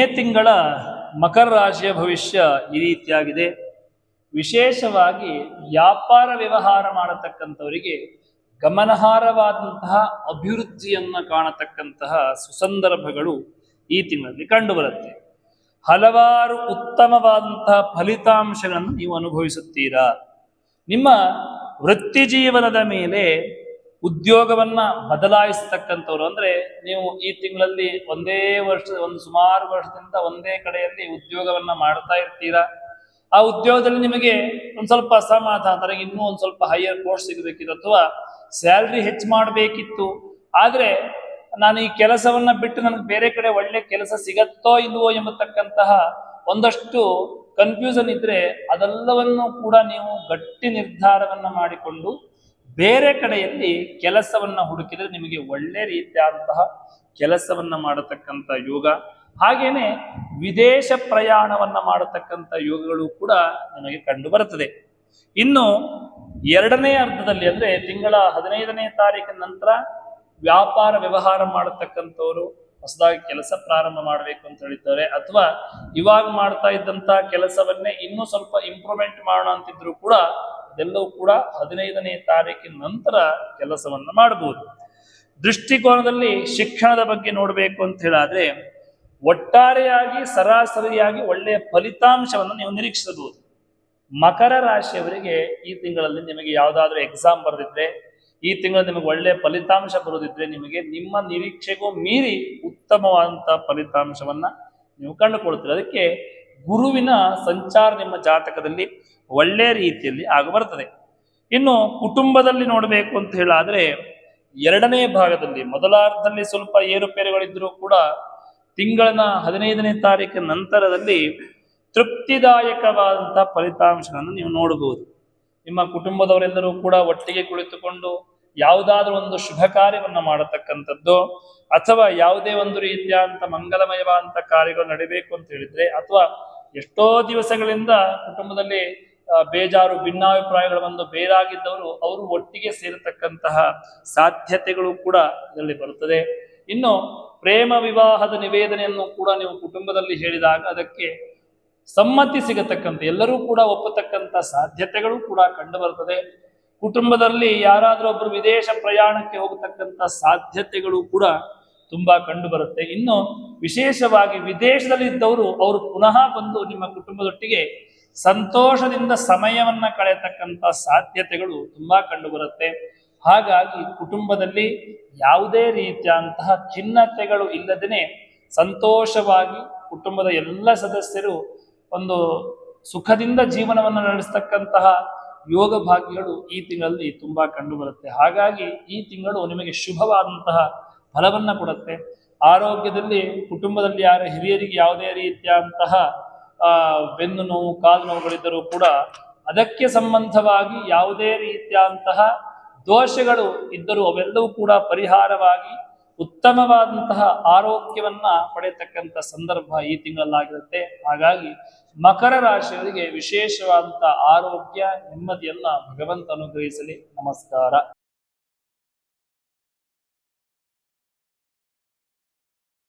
ತಿಂಗಳ ಮಕರ ರಾಶಿಯ ಭವಿಷ್ಯ ಈ ರೀತಿಯಾಗಿದೆ. ವಿಶೇಷವಾಗಿ ವ್ಯಾಪಾರ ವ್ಯವಹಾರ ಮಾಡತಕ್ಕಂಥವರಿಗೆ ಗಮನಾರ್ಹವಾದಂತಹ ಅಭಿವೃದ್ಧಿಯನ್ನು ಕಾಣತಕ್ಕಂತಹ ಸುಸಂದರ್ಭಗಳು ಈ ತಿಂಗಳಲ್ಲಿ ಕಂಡುಬರುತ್ತೆ. ಹಲವಾರು ಉತ್ತಮವಾದಂತಹ ಫಲಿತಾಂಶಗಳನ್ನು ನೀವು ಅನುಭವಿಸುತ್ತೀರಾ. ನಿಮ್ಮ ವೃತ್ತಿ ಜೀವನದ ಮೇಲೆ ಉದ್ಯೋಗವನ್ನ ಬದಲಾಯಿಸ್ತಕ್ಕಂಥವ್ರು ಅಂದ್ರೆ ನೀವು ಈ ತಿಂಗಳಲ್ಲಿ ಒಂದೇ ವರ್ಷ, ಒಂದು ಸುಮಾರು ವರ್ಷದಿಂದ ಒಂದೇ ಕಡೆಯಲ್ಲಿ ಉದ್ಯೋಗವನ್ನ ಮಾಡ್ತಾ ಇರ್ತೀರಾ? ಆ ಉದ್ಯೋಗದಲ್ಲಿ ನಿಮಗೆ ಒಂದ್ ಸ್ವಲ್ಪ ಅಸಮಾಧಾನ ನನಗೆ ಇನ್ನೂ ಒಂದ್ ಸ್ವಲ್ಪ ಹೈಯರ್ ಕೋರ್ಸ್ ಸಿಗಬೇಕಿತ್ತು ಅಥವಾ ಸ್ಯಾಲ್ರಿ ಹೆಚ್ಚು ಮಾಡಬೇಕಿತ್ತು. ಆದ್ರೆ ನಾನು ಈ ಕೆಲಸವನ್ನ ಬಿಟ್ಟು ನನಗೆ ಬೇರೆ ಕಡೆ ಒಳ್ಳೆ ಕೆಲಸ ಸಿಗತ್ತೋ ಇಲ್ವೋ ಎಂಬತಕ್ಕಂತಹ ಒಂದಷ್ಟು ಕನ್ಫ್ಯೂಸನ್ ಇದ್ರೆ ಅದೆಲ್ಲವನ್ನು ಕೂಡ ನೀವು ಗಟ್ಟಿ ನಿರ್ಧಾರವನ್ನ ಮಾಡಿಕೊಂಡು ಬೇರೆ ಕಡೆಯಲ್ಲಿ ಕೆಲಸವನ್ನ ಹುಡುಕಿದ್ರೆ ನಿಮಗೆ ಒಳ್ಳೆ ರೀತಿಯಾದಂತಹ ಕೆಲಸವನ್ನ ಮಾಡತಕ್ಕಂಥ ಯೋಗ. ಹಾಗೇನೆ ವಿದೇಶ ಪ್ರಯಾಣವನ್ನ ಮಾಡತಕ್ಕಂಥ ಯೋಗಗಳು ಕೂಡ ನಿಮಗೆ ಕಂಡು ಬರುತ್ತದೆ. ಇನ್ನು ಎರಡನೇ ಅರ್ಧದಲ್ಲಿ ಅಂದ್ರೆ ತಿಂಗಳ ಹದಿನೈದನೇ ತಾರೀಕಿನ ನಂತರ ವ್ಯಾಪಾರ ವ್ಯವಹಾರ ಮಾಡತಕ್ಕಂಥವರು ಹೊಸದಾಗಿ ಕೆಲಸ ಪ್ರಾರಂಭ ಮಾಡಬೇಕು ಅಂತ ಹೇಳಿದ್ದಾರೆ. ಅಥವಾ ಇವಾಗ ಮಾಡ್ತಾ ಇದ್ದಂತ ಕೆಲಸವನ್ನೇ ಇನ್ನೂ ಸ್ವಲ್ಪ ಇಂಪ್ರೂವ್ಮೆಂಟ್ ಮಾಡೋಣ ಅಂತಿದ್ರು ಕೂಡ ಅದೆಲ್ಲವೂ ಕೂಡ ಹದಿನೈದನೇ ತಾರೀಕಿನ ನಂತರ ಕೆಲಸವನ್ನು ಮಾಡಬಹುದು. ದೃಷ್ಟಿಕೋನದಲ್ಲಿ ಶಿಕ್ಷಣದ ಬಗ್ಗೆ ನೋಡಬೇಕು ಅಂತ ಹೇಳಾದ್ರೆ ಒಟ್ಟಾರೆಯಾಗಿ, ಸರಾಸರಿಯಾಗಿ ಒಳ್ಳೆಯ ಫಲಿತಾಂಶವನ್ನು ನೀವು ನಿರೀಕ್ಷಿಸಬಹುದು. ಮಕರ ರಾಶಿಯವರಿಗೆ ಈ ತಿಂಗಳಲ್ಲಿ ನಿಮಗೆ ಯಾವುದಾದ್ರೂ ಎಕ್ಸಾಮ್ ಬರೆದಿದ್ರೆ, ಈ ತಿಂಗಳು ನಿಮಗೆ ಒಳ್ಳೆಯ ಫಲಿತಾಂಶ ಬರೋದಿದ್ರೆ ನಿಮಗೆ ನಿಮ್ಮ ನಿರೀಕ್ಷೆಗೂ ಮೀರಿ ಉತ್ತಮವಾದಂಥ ಫಲಿತಾಂಶವನ್ನ ನೀವು ಕಂಡುಕೊಳ್ತೀರಿ. ಅದಕ್ಕೆ ಗುರುವಿನ ಸಂಚಾರ ನಿಮ್ಮ ಜಾತಕದಲ್ಲಿ ಒಳ್ಳೆಯ ರೀತಿಯಲ್ಲಿ ಆಗ ಬರ್ತದೆ ಇನ್ನು ಕುಟುಂಬದಲ್ಲಿ ನೋಡಬೇಕು ಅಂತ ಹೇಳಾದ್ರೆ ಎರಡನೇ ಭಾಗದಲ್ಲಿ ಮೊದಲಾರ್ಧದಲ್ಲಿ ಸ್ವಲ್ಪ ಏರುಪೇರುಗಳಿದ್ರೂ ಕೂಡ ತಿಂಗಳನ ಹದಿನೈದನೇ ತಾರೀಕಿನ ನಂತರದಲ್ಲಿ ತೃಪ್ತಿದಾಯಕವಾದಂತಹ ಫಲಿತಾಂಶಗಳನ್ನು ನೀವು ನೋಡಬಹುದು ನಿಮ್ಮ ಕುಟುಂಬದವರೆಲ್ಲರೂ ಕೂಡ ಒಟ್ಟಿಗೆ ಕುಳಿತುಕೊಂಡು ಯಾವುದಾದ್ರೂ ಒಂದು ಶುಭ ಕಾರ್ಯವನ್ನು ಮಾಡತಕ್ಕಂಥದ್ದು ಅಥವಾ ಯಾವುದೇ ಒಂದು ರೀತಿಯಾದಂಥ ಮಂಗಲಮಯವಾದಂಥ ಕಾರ್ಯಗಳು ನಡೀಬೇಕು ಅಂತ ಹೇಳಿದ್ರೆ ಅಥವಾ ಎಷ್ಟೋ ದಿವಸಗಳಿಂದ ಕುಟುಂಬದಲ್ಲಿ ಬೇಜಾರು, ಭಿನ್ನಾಭಿಪ್ರಾಯಗಳು ಬಂದು ಬೇರಾಗಿದ್ದವರು, ಅವರು ಒಟ್ಟಿಗೆ ಸೇರತಕ್ಕಂತಹ ಸಾಧ್ಯತೆಗಳು ಕೂಡ ಇದರಲ್ಲಿ ಬರುತ್ತದೆ. ಇನ್ನು ಪ್ರೇಮ ವಿವಾಹದ ನಿವೇದನೆಯನ್ನು ಕೂಡ ನೀವು ಕುಟುಂಬದಲ್ಲಿ ಹೇಳಿದಾಗ ಅದಕ್ಕೆ ಸಮ್ಮತಿ ಸಿಗತಕ್ಕಂಥ, ಎಲ್ಲರೂ ಕೂಡ ಒಪ್ಪತಕ್ಕಂಥ ಸಾಧ್ಯತೆಗಳು ಕೂಡ ಕಂಡು ಬರ್ತದೆ ಕುಟುಂಬದಲ್ಲಿ ಯಾರಾದರೂ ಒಬ್ಬರು ವಿದೇಶ ಪ್ರಯಾಣಕ್ಕೆ ಹೋಗತಕ್ಕಂಥ ಸಾಧ್ಯತೆಗಳು ಕೂಡ ತುಂಬಾ ಕಂಡು ಬರುತ್ತೆ ಇನ್ನು ವಿಶೇಷವಾಗಿ ವಿದೇಶದಲ್ಲಿ ಇದ್ದವರು ಅವರು ಪುನಃ ಬಂದು ನಿಮ್ಮ ಕುಟುಂಬದೊಟ್ಟಿಗೆ ಸಂತೋಷದಿಂದ ಸಮಯವನ್ನು ಕಳೆಯತಕ್ಕಂಥ ಸಾಧ್ಯತೆಗಳು ತುಂಬಾ ಕಂಡುಬರುತ್ತೆ. ಹಾಗಾಗಿ ಕುಟುಂಬದಲ್ಲಿ ಯಾವುದೇ ರೀತಿಯಂತಹ ಖಿನ್ನತೆಗಳು ಇಲ್ಲದೇನೆ ಸಂತೋಷವಾಗಿ ಕುಟುಂಬದ ಎಲ್ಲ ಸದಸ್ಯರು ಒಂದು ಸುಖದಿಂದ ಜೀವನವನ್ನು ನಡೆಸ್ತಕ್ಕಂತಹ ಯೋಗ ಭಾಗ್ಯಗಳು ಈ ತಿಂಗಳಲ್ಲಿ ತುಂಬಾ ಕಂಡುಬರುತ್ತೆ. ಹಾಗಾಗಿ ಈ ತಿಂಗಳು ನಿಮಗೆ ಶುಭವಾದಂತಹ ಫಲವನ್ನ ಕೊಡುತ್ತೆ. ಆರೋಗ್ಯದಲ್ಲಿ, ಕುಟುಂಬದಲ್ಲಿ ಯಾರ ಹಿರಿಯರಿಗೆ ಯಾವುದೇ ರೀತಿಯಾದಂತಹ ಬೆನ್ನು ನೋವು, ಕಾಲು ನೋವುಗಳಿದ್ದರೂ ಕೂಡ ಅದಕ್ಕೆ ಸಂಬಂಧವಾಗಿ ಯಾವುದೇ ರೀತಿಯಾದಂತಹ ದೋಷಗಳು ಇದ್ದರೂ ಅವೆಲ್ಲವೂ ಕೂಡ ಪರಿಹಾರವಾಗಿ ಉತ್ತಮವಾದಂತಹ ಆರೋಗ್ಯವನ್ನ ಪಡೆಯತಕ್ಕಂಥ ಸಂದರ್ಭ ಈ ತಿಂಗಳಲ್ಲಾಗಿರುತ್ತೆ. ಹಾಗಾಗಿ ಮಕರ ರಾಶಿಯವರಿಗೆ ವಿಶೇಷವಾದಂತಹ ಆರೋಗ್ಯ ನೆಮ್ಮದಿಯನ್ನ ಭಗವಂತ ಅನುಗ್ರಹಿಸಲಿ. ನಮಸ್ಕಾರ.